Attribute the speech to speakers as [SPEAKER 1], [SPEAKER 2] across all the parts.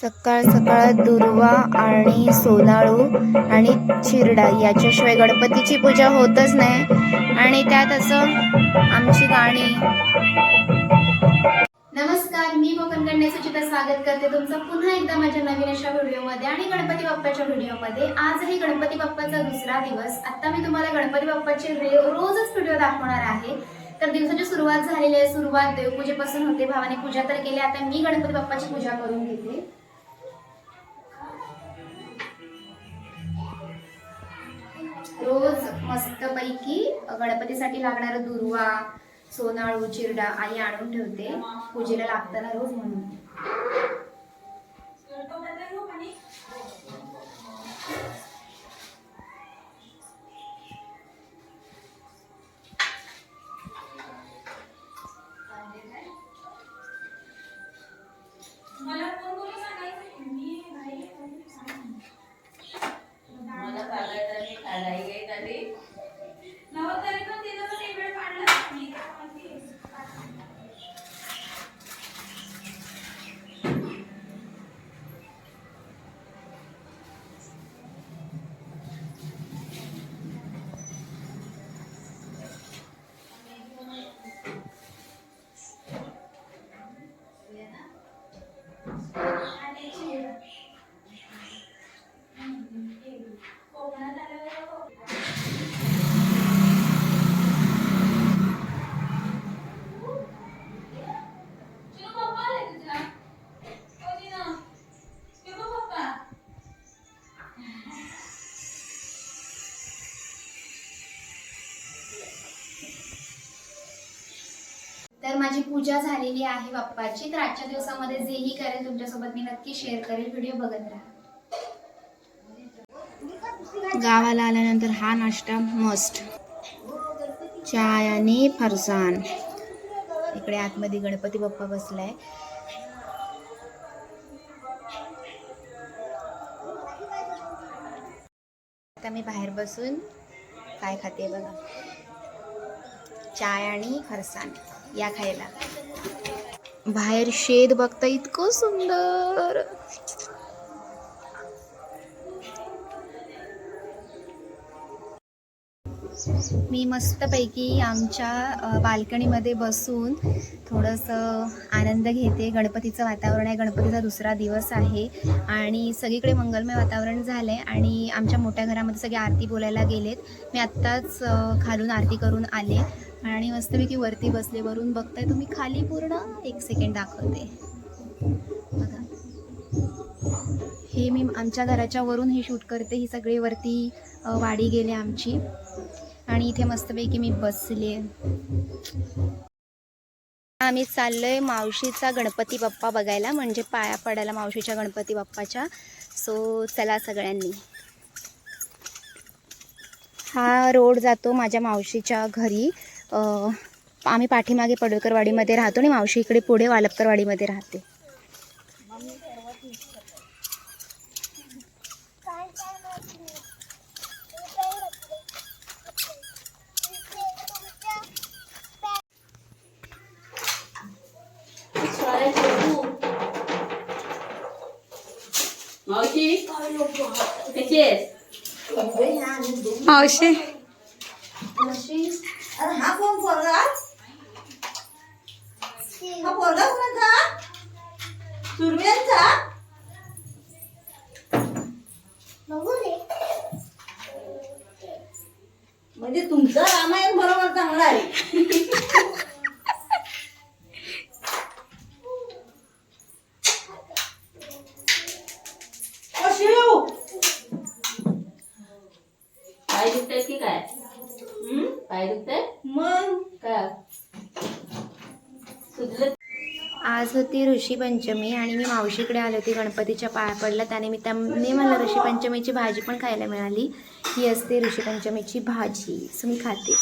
[SPEAKER 1] सकाळ सकाळ दुर्वा आणि सोनाळू आणि चिरडा याच्याशिवाय गणपतीची पूजा होतच नाही. आणि त्यात असं आमची गाणी. नमस्कार मी कोकण कन्या सुचिता स्वागत करते तुमचं पुन्हा एकदा माझ्या नवीन अशा व्हिडिओमध्ये आणि गणपती बाप्पाच्या व्हिडिओमध्ये. आजही गणपती बाप्पाचा दुसरा दिवस. आता मी तुम्हाला गणपती बाप्पाचे रोजच व्हिडिओ दाखवणार आहे. तर दिवसाची सुरुवात झालेली आहे सुरुवात देवपूजेपासून होते भावाने. पूजा तर केली. आता मी गणपती बाप्पाची पूजा करून घेते. रोज मस्तपैकी गणपतीसाठी लागणार दुर्वा सोनाळू चिरडा आई आणून ठेवते. पूजेला लागताना रोज म्हणून. माझी पूजा झालेली आहे बाप्पाची. तर आजच्या दिवसामध्ये जेही करेल तुमच्यासोबत मी नक्की शेअर करेल. व्हिडिओ बघत राहा. गावाला आल्यानंतर हा नाश्ता मस्ट चाय आणि फरसान इकडे आतमध्ये गणपती बाप्पा बसलाय. आता मी बाहेर बसून काय खाते बघा. चाय आणि फरसाण. या खायला. बाहेर शेत बघता इतकं सुंदर. मी मस्तपैकी आमच्या बाल्कनीमध्ये बसून थोडंसं आनंद घेते. गणपतीचं वातावरण आहे. गणपतीचा दुसरा दिवस आहे आणि सगळीकडे मंगलमय वातावरण झालं आहे आणि आमच्या मोठ्या घरामध्ये सगळे आरती बोलायला गेलेत. मी आत्ताच खालून आरती करून आले. आणि मस्तपैकी वरती बसले वरून बघताय तुम्ही खाली पूर्ण एक सेकंड दाखवते. बघा. हे मी आमच्या घराच्या वरून हे शूट करते ही सगळी वरती वाडी गेले आमची. आणि इथे मस्तपैकी मी बसले. आम्ही चाललोय मावशीचा गणपती बाप्पा बघायला म्हणजे पाया पडायला मावशीच्या गणपती बाप्पाच्या. सो चला सगळ्यांनी. हा रोड जातो माझ्या मावशीच्या घरी. आम्ही पाठीमागे पडळकरवाडीमध्ये राहतो आणि मावशी इकडे पुढे वालपकरवाडीमध्ये राहते.
[SPEAKER 2] मावशी
[SPEAKER 3] अरे हा कोण पोरगा हा पोरगा कोणाचा? सुरव्यांचा? म्हणजे तुमचं रामायण बरोबर चांगलं आहे ओ, शिव
[SPEAKER 2] पाय दुखतायत की काय दुखतायत
[SPEAKER 3] मग?
[SPEAKER 2] का सुजलं.
[SPEAKER 1] आज होती ऋषी पंचमी आणि मी मावशीकडे आले होते. गणपतीच्या पाया पडला. त्यानिमित्ताने मला ऋषी पंचमीची भाजी पण खायला मिळाली. ही असते ऋषी पंचमीची भाजी. सो मी खाते.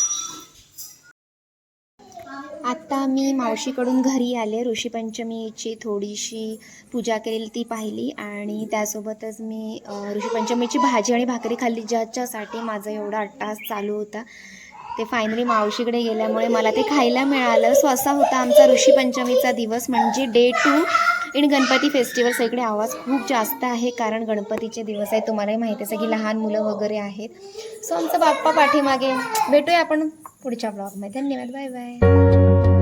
[SPEAKER 1] आता मी मावशीकडून घरी आले. ऋषीपंचमीची थोडीशी पूजा केलेली ती पाहिली. आणि त्यासोबतच मी अ, ऋषीपंचमीची भाजी आणि भाकरी खाल्ली. ज्याच्यासाठी माझा एवढा अट्टास चालू होता. ते फायनली मावशीकडे गेल्यामुळे मला ते खायला मिळालं. सो असा होता आमचा ऋषीपंचमीचा दिवस. म्हणजे day two in Ganpati festival सगळे आवाज खूप जास्त आहे कारण गणपतीचे दिवस आहे तुम्हालाही माहिती आहे की लहान मुलं वगैरे आहेत. सो आमचा बाप्पा पाठीमागे. भेटूया आपण पुढच्या ब्लॉगमध्ये धन्यवाद. Bye bye